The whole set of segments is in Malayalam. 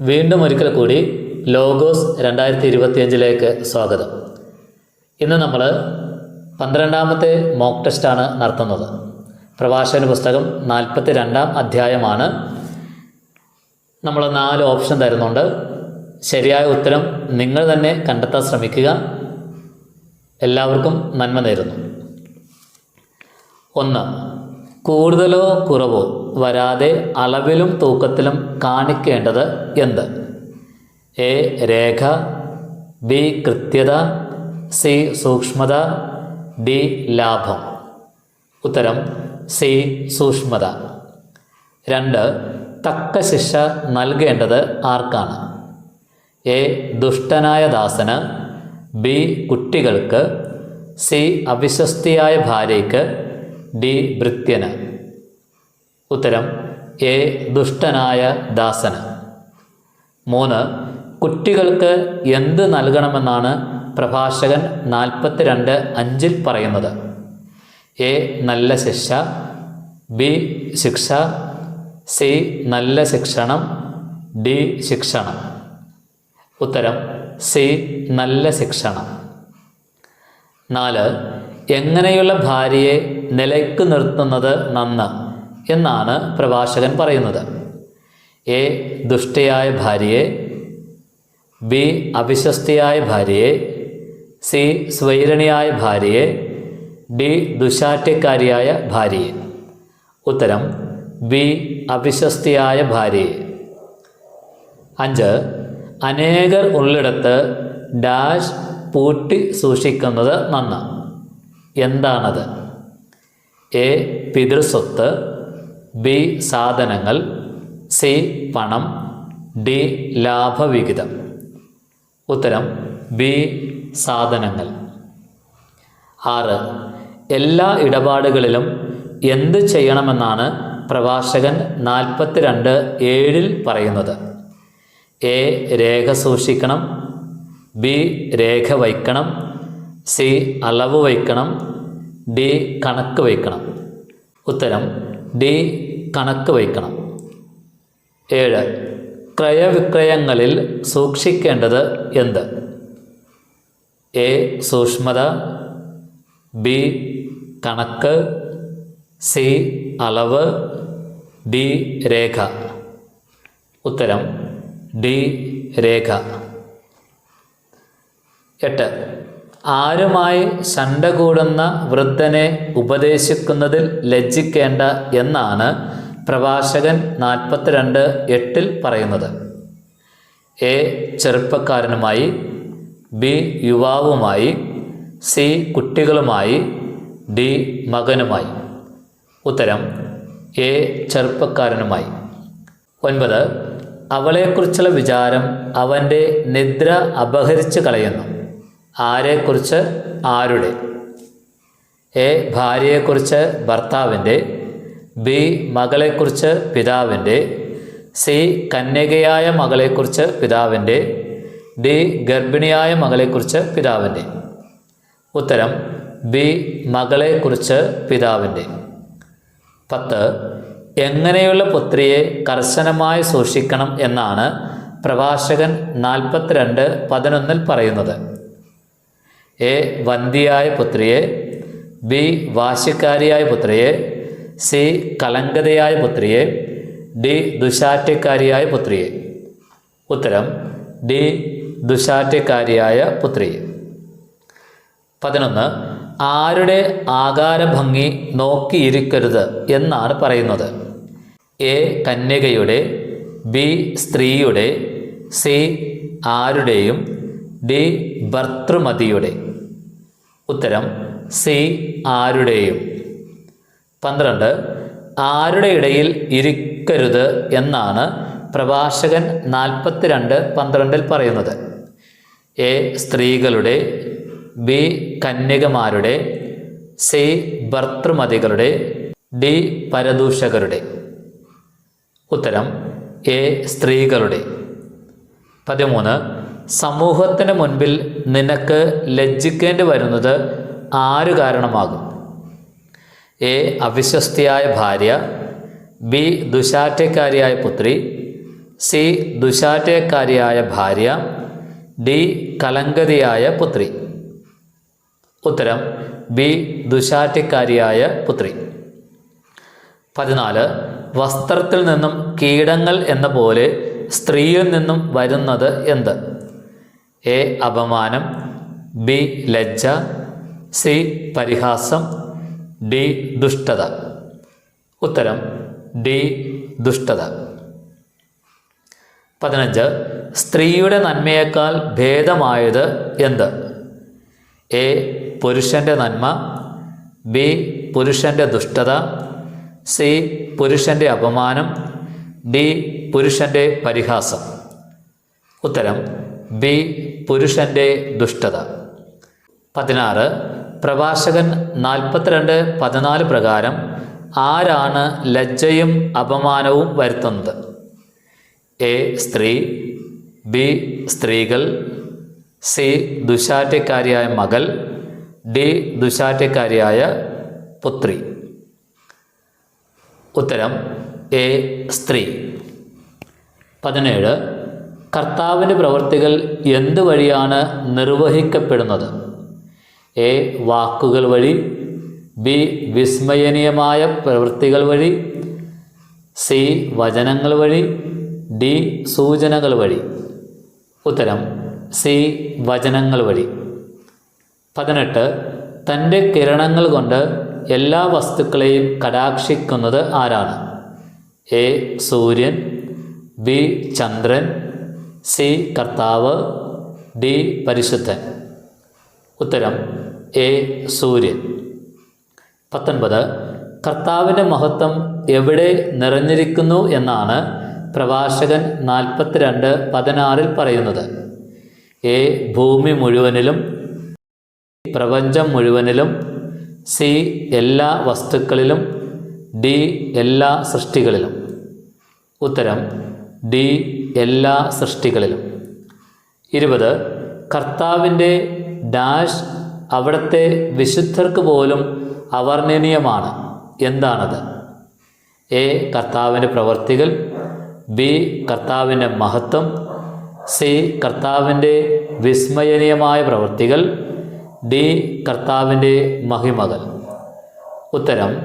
വീണ്ടും ഒരിക്കൽ കൂടി ലോഗോസ് രണ്ടായിരത്തി ഇരുപത്തിയഞ്ചിലേക്ക് സ്വാഗതം. ഇന്ന് നമ്മൾ പന്ത്രണ്ടാമത്തെ മോക്ക് ടെസ്റ്റാണ് നടത്തുന്നത്. പ്രഭാഷകന് പുസ്തകം നാൽപ്പത്തി രണ്ടാം അധ്യായമാണ്. നമ്മൾ നാല് ഓപ്ഷൻ തരുന്നുണ്ട്. ശരിയായ ഉത്തരം നിങ്ങൾ തന്നെ കണ്ടെത്താൻ ശ്രമിക്കുക. എല്ലാവർക്കും നന്മ നേരുന്നു. ഒന്ന് കൂടുതലോ കുറവോ വരാതെ അളവിലും തൂക്കത്തിലും കാണിക്കേണ്ടത് എന്ത്? എ. രേഖ ബി. കൃത്യത സി. സൂക്ഷ്മത ഡി. ലാഭം. ഉത്തരം സി. സൂക്ഷ്മത. രണ്ട്. തക്ക ശിക്ഷ നൽകേണ്ടത് ആർക്കാണ്? എ. ദുഷ്ടനായ ദാസന് ബി. കുട്ടികൾക്ക് സി. അവിശ്വസ്തിയായ ഭാര്യയ്ക്ക് ഡി. ഭൃത്യന്. ഉത്തരം എ ദുഷ്ടനായ ദാസന്. മൂന്ന് കുട്ടികൾക്ക് എന്ത് നൽകണമെന്നാണ് പ്രഭാഷകൻ നാൽപ്പത്തിരണ്ട് അഞ്ചിൽ പറയുന്നത്. എ നല്ല ശിക്ഷ ബി ശിക്ഷ സി നല്ല ശിക്ഷണം ഡി ശിക്ഷണം. ഉത്തരം സി നല്ല ശിക്ഷണം. നാല് എങ്ങനെയുള്ള ഭാര്യയെ നിലയ്ക്ക് നിർത്തുന്നത് നന്ന്? എന്നാണ് പ്രഭാഷകൻ പറയുന്നത്. എ ദുഷ്ടയായ ഭാര്യയെ. ബി അവിശ്വസ്തയായ ഭാര്യയെ. സി സ്വൈരണിയായ ഭാര്യയെ. ഡി ദുശാഠ്യക്കാരിയായ ഭാര്യയെ. ഉത്തരം ബി അവിശ്വസ്തയായ ഭാര്യയെ. അഞ്ച് അനേകർ ഉള്ളിടത്ത് ഡാഷ് പൂട്ടി സൂക്ഷിക്കുന്നത് നന്ന്. എന്താണത്? എ പിതൃസ്വത്ത്. ബി സാധനങ്ങൾ സി പണം ഡി ലാഭവിഹിതം. ഉത്തരം ബി സാധനങ്ങൾ. ആറ് എല്ലാ ഇടപാടുകളിലും എന്ത് ചെയ്യണമെന്നാണ് പ്രഭാഷകൻ നാൽപ്പത്തിരണ്ട് ഏഴിൽ പറയുന്നത്. എ രേഖ സൂക്ഷിക്കണം. ബി രേഖ വയ്ക്കണം. സി അളവ് വയ്ക്കണം. ഡി കണക്ക് വയ്ക്കണം. ഉത്തരം ഡി കണക്ക് വയ്ക്കണം. ഏഴ് ക്രയവിക്രയങ്ങളിൽ സൂക്ഷിക്കേണ്ടത് എന്ത്? എ സൂക്ഷ്മത ബി കണക്ക് സി അളവ് ഡി രേഖ. ഉത്തരം ഡി രേഖ. എട്ട് ആരുമായി ശണ്ട കൂടുന്ന വൃദ്ധനെ ഉപദേശിക്കുന്നതിൽ ലജ്ജിക്കേണ്ട എന്നാണ് പ്രഭാഷകൻ നാൽപ്പത്തിരണ്ട് എട്ടിൽ പറയുന്നത്. എ ചെറുപ്പക്കാരനുമായി ബി യുവാവുമായി സി കുട്ടികളുമായി ഡി മകനുമായി. ഉത്തരം എ ചെറുപ്പക്കാരനുമായി. ഒൻപത് അവളെക്കുറിച്ചുള്ള വിചാരം അവന്റെ നിദ്ര അപഹരിച്ച് കളയുന്നു. ആരെക്കുറിച്ച്? ആരുടെ? എ ഭാര്യയെക്കുറിച്ച് ഭർത്താവിന്റെ ബി മകളെക്കുറിച്ച് പിതാവിന്റെ സി കന്യകയായ മകളെക്കുറിച്ച് പിതാവിന്റെ ഡി ഗർഭിണിയായ മകളെക്കുറിച്ച് പിതാവിന്റെ. ഉത്തരം ബി മകളെക്കുറിച്ച് പിതാവിന്റെ. പത്ത് എങ്ങനെയുള്ള പുത്രിയെ കർശനമായി സൂക്ഷിക്കണം എന്നാണ് പ്രഭാഷകൻ നാൽപ്പത്തിരണ്ട് പതിനൊന്നിൽ പറയുന്നത്. എ വന്തിയായ പുത്രിയെ ബി വാശിക്കാരിയായ പുത്രിയെ സി കലങ്കതയായ പുത്രിയെ ഡി ദുശാറ്റക്കാരിയായ പുത്രിയെ. ഉത്തരം ഡി ദുശാറ്റക്കാരിയായ പുത്രിയെ. പതിനൊന്ന് ആരുടെ ആകാരഭംഗി നോക്കിയിരിക്കരുത് എന്നാണ് പറയുന്നത്. എ കന്യകയുടെ ബി സ്ത്രീയുടെ സി ആരുടെയും ഡി ഭർത്തൃമതിയുടെ. ഉത്തരം സി ആരുടെയും. പന്ത്രണ്ട്. ആരുടെ ഇടയിൽ ഇരിക്കരുത് എന്നാണ് പ്രഭാഷകൻ നാൽപ്പത്തിരണ്ട് പന്ത്രണ്ടിൽ പറയുന്നത്. എ. സ്ത്രീകളുടെ ബി. കന്യകമാരുടെ സി. ഭർത്തൃമതികളുടെ ഡി. പരദൂഷകരുടെ. ഉത്തരം എ. സ്ത്രീകളുടെ. പതിമൂന്ന്. സമൂഹത്തിന് മുൻപിൽ നിനക്ക് ലജ്ജിക്കേണ്ടി വരുന്നത് ആരു കാരണമാകും? എ അവിശ്വസ്തിയായ ഭാര്യ ബി ദുശാഠ്യക്കാരിയായ പുത്രി സി ദുശാറ്റക്കാരിയായ ഭാര്യ ഡി കലങ്കതിയായ പുത്രി. ഉത്തരം ബി ദുശാറ്റക്കാരിയായ പുത്രി. പതിനാല് വസ്ത്രത്തിൽ നിന്നും കീടങ്ങൾ എന്ന പോലെ സ്ത്രീയിൽ നിന്നും വരുന്നത് എന്ത്? എ അപമാനം ബി ലജ്ജ സി പരിഹാസം ഡി ദുഷ്ടത. ഉത്തരം ഡി ദുഷ്ടത. പതിനഞ്ച് സ്ത്രീയുടെ നന്മയേക്കാൾ ഭേദമായത് എന്ത്? എ പുരുഷന്റെ നന്മ. ബി പുരുഷന്റെ ദുഷ്ടത. സി പുരുഷന്റെ അപമാനം. ഡി പുരുഷന്റെ പരിഹാസം. ഉത്തരം ബി പുരുഷന്റെ ദുഷ്ടത. പതിനാറ് പ്രഭാഷകൻ നാൽപ്പത്തിരണ്ട് പതിനാല് പ്രകാരം ആരാണ് ലജ്ജയും അപമാനവും വരുത്തുന്നത്? എ സ്ത്രീ ബി സ്ത്രീകൾ സി ദുശാറ്റക്കാരിയായ മകൾ ഡി ദുശാറ്റക്കാരിയായ പുത്രി. ഉത്തരം എ സ്ത്രീ. പതിനേഴ് കർത്താവിന്റെ പ്രവൃത്തികൾ എന്തു വഴിയാണ് നിർവഹിക്കപ്പെടുന്നത്? എ വാക്കുകൾ വഴി ബി വിസ്മയനീയമായ പ്രവൃത്തികൾ വഴി സി വചനങ്ങൾ വഴി ഡി സൂചനകൾ വഴി. ഉത്തരം സി വചനങ്ങൾ വഴി. പതിനെട്ട് തന്റെ കിരണങ്ങൾ കൊണ്ട് എല്ലാ വസ്തുക്കളെയും കടാക്ഷിക്കുന്നത് ആരാണ്? എ സൂര്യൻ ബി ചന്ദ്രൻ സി കർത്താവ് ഡി പരിശുദ്ധൻ. ഉത്തരം എ സൂര്യൻ. പത്തൊൻപത് കർത്താവിന്റെ മഹത്വം എവിടെ നിറഞ്ഞിരിക്കുന്നു എന്നാണ് പ്രഭാഷകൻ നാൽപ്പത്തിരണ്ട് പതിനാറിൽ പറയുന്നത്. എ ഭൂമി മുഴുവനിലും പ്രപഞ്ചം മുഴുവനിലും സി എല്ലാ വസ്തുക്കളിലും ഡി എല്ലാ സൃഷ്ടികളിലും. ഉത്തരം ഡി എല്ലാ സൃഷ്ടികളിലും. ഇരുപത് കർത്താവിന്റെ ഡാഷ് അവിടുത്തെ വിശുദ്ധർക്ക് പോലും അവർണനീയമാണ്. എന്താണത്? എ. കർത്താവിന്റെ പ്രവർത്തികൾ. ബി. കർത്താവിന്റെ മഹത്വം. സി. കർത്താവിന്റെ വിസ്മയനീയമായ പ്രവൃത്തികൾ ഡി. കർത്താവിന്റെ മഹിമകൾ. ഉത്തരം.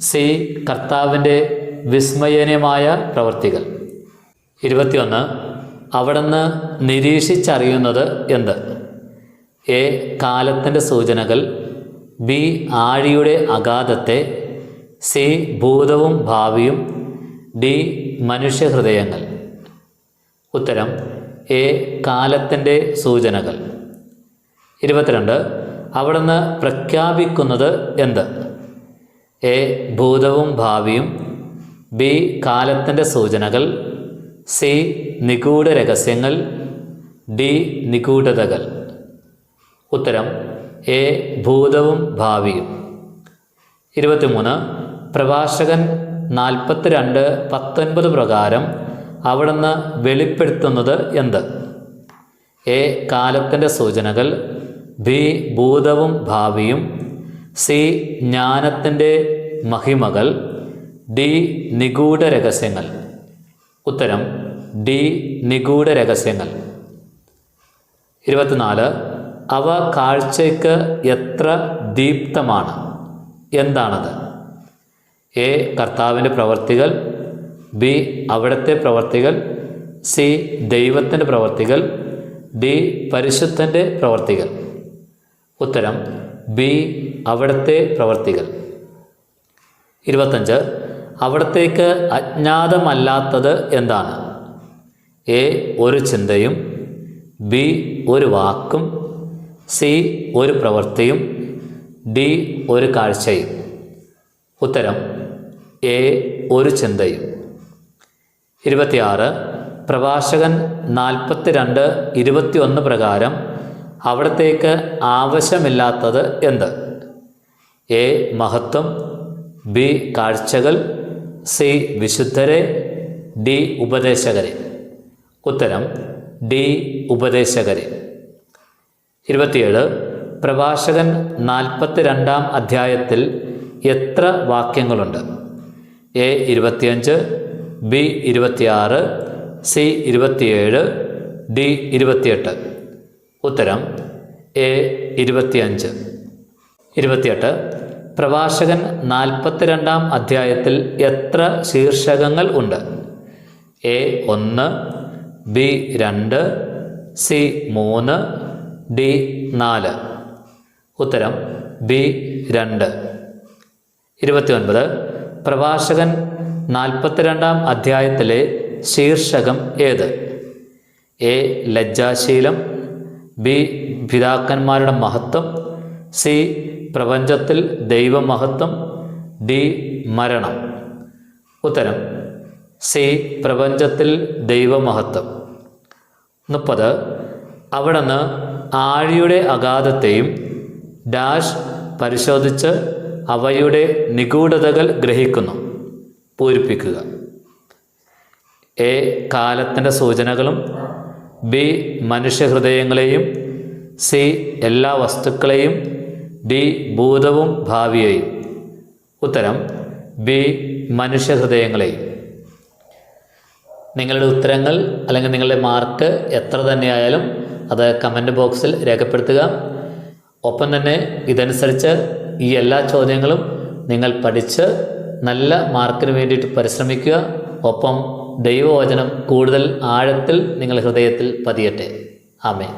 സി. കർത്താവിന്റെ വിസ്മയനീയമായ പ്രവൃത്തികൾ ഇരുപത്തിയൊന്ന്. അവിടുന്ന് നിരീക്ഷിച്ചറിയുന്നത് എന്ത്? എ കാലത്തിന്റെ സൂചനകൾ ബി ആഴിയുടെ അഗാധത്തെ സി ഭൂതവും ഭാവിയും ഡി മനുഷ്യഹൃദയങ്ങൾ. ഉത്തരം എ കാലത്തിന്റെ സൂചനകൾ. ഇരുപത്തിരണ്ട് അവിടുന്ന് പ്രഖ്യാപിക്കുന്നത് എന്ത്? എ ഭൂതവും ഭാവിയും ബി കാലത്തിന്റെ സൂചനകൾ സി നിഗൂഢ രഹസ്യങ്ങൾ ഡി നിഗൂഢതകൾ. ഉത്തരം എ ഭൂതവും ഭാവിയും. ഇരുപത്തിമൂന്ന് പ്രഭാഷകൻ നാൽപ്പത്തിരണ്ട് പത്തൊൻപത് പ്രകാരം അവിടുന്ന് വെളിപ്പെടുത്തുന്നത് എന്ത്? എ കാലത്തിന്റെ സൂചനകൾ ബി ഭൂതവും ഭാവിയും സി ജ്ഞാനത്തിന്റെ മഹിമകൾ ഡി നിഗൂഢ രഹസ്യങ്ങൾ. ഉത്തരം ഡി നിഗൂഢ രഹസ്യങ്ങൾ. ഇരുപത്തിനാല് അവ കാഴ്ചയ്ക്ക് എത്ര ദീപ്തമാണ്? എന്താണത്? എ കർത്താവിന്റെ പ്രവർത്തികൾ. ബി അവിടുത്തെ പ്രവർത്തികൾ. സി ദൈവത്തിന്റെ പ്രവർത്തികൾ. ഡി പരിശുദ്ധന്റെ പ്രവർത്തികൾ. ഉത്തരം ബി അവിടുത്തെ പ്രവർത്തികൾ. ഇരുപത്തഞ്ച് അവിടത്തേക്ക് അജ്ഞാതമല്ലാത്തത് എന്താണ്? എ ഒരു ചിന്തയും. ബി ഒരു വാക്കും. സി ഒരു പ്രവൃത്തിയും ഡി ഒരു കാഴ്ചയും. ഉത്തരം എ ഒരു ചിന്തയും. ഇരുപത്തിയാറ് പ്രഭാഷകൻ നാൽപ്പത്തിരണ്ട് ഇരുപത്തിയൊന്ന് പ്രകാരം അവിടത്തേക്ക് ആവശ്യമില്ലാത്തത് എന്ത്? എ മഹത്വം ബി കാഴ്ചകൾ സി വിശുദ്ധരെ ഡി ഉപദേശകരെ. ഉത്തരം ഡി ഉപദേശകരെ. ഇരുപത്തിയേഴ് പ്രഭാഷകൻ നാൽപ്പത്തി രണ്ടാം അധ്യായത്തിൽ എത്ര വാക്യങ്ങളുണ്ട്? എ ഇരുപത്തിയഞ്ച് ബി ഇരുപത്തിയാറ് സി ഇരുപത്തിയേഴ് ഡി ഇരുപത്തിയെട്ട്. ഉത്തരം എ ഇരുപത്തിയഞ്ച്. ഇരുപത്തിയെട്ട് പ്രഭാഷകൻ നാൽപ്പത്തിരണ്ടാം അധ്യായത്തിൽ എത്ര ശീർഷകങ്ങൾ ഉണ്ട്? എ ഒന്ന് ബി രണ്ട് സി മൂന്ന് ഡി നാല്. ഉത്തരം ബി രണ്ട്. ഇരുപത്തിയൊൻപത്. പ്രഭാഷകൻ നാൽപ്പത്തിരണ്ടാം അധ്യായത്തിലെ ശീർഷകം ഏത്? എ. ലജ്ജാശീലം. ബി. പിതാക്കന്മാരുടെ മഹത്വം. സി. പ്രപഞ്ചത്തിൽ ദൈവമഹത്വം. ഡി. മരണം. ഉത്തരം സി. പ്രപഞ്ചത്തിൽ ദൈവമഹത്വം. മുപ്പത്. അവിടുന്ന് ആഴിയുടെ അഗാധത്തെയും ഡാഷ് പരിശോധിച്ച് അവയുടെ നിഗൂഢതകൾ ഗ്രഹിക്കുന്നു. പൂരിപ്പിക്കുക. എ. കാലത്തിന്റെ സൂചനകളും ബി. മനുഷ്യഹൃദയങ്ങളെയും സി. എല്ലാ വസ്തുക്കളെയും ഡി. ഭൂതവും ഭാവിയെയും. ഉത്തരം ബി. മനുഷ്യഹൃദയങ്ങളെയും. നിങ്ങളുടെ ഉത്തരങ്ങൾ അല്ലെങ്കിൽ നിങ്ങളുടെ മാർക്ക് എത്ര തന്നെയായാലും അത് കമന്റ് ബോക്സിൽ രേഖപ്പെടുത്തുക. ഒപ്പം തന്നെ ഇതനുസരിച്ച് ഈ എല്ലാ ചോദ്യങ്ങളും നിങ്ങൾ പഠിച്ച് നല്ല മാർക്കിന് വേണ്ടിയിട്ട് പരിശ്രമിക്കുക. ഒപ്പം ദൈവവചനം കൂടുതൽ ആഴത്തിൽ നിങ്ങൾ ഹൃദയത്തിൽ പതിയട്ടെ. ആമേ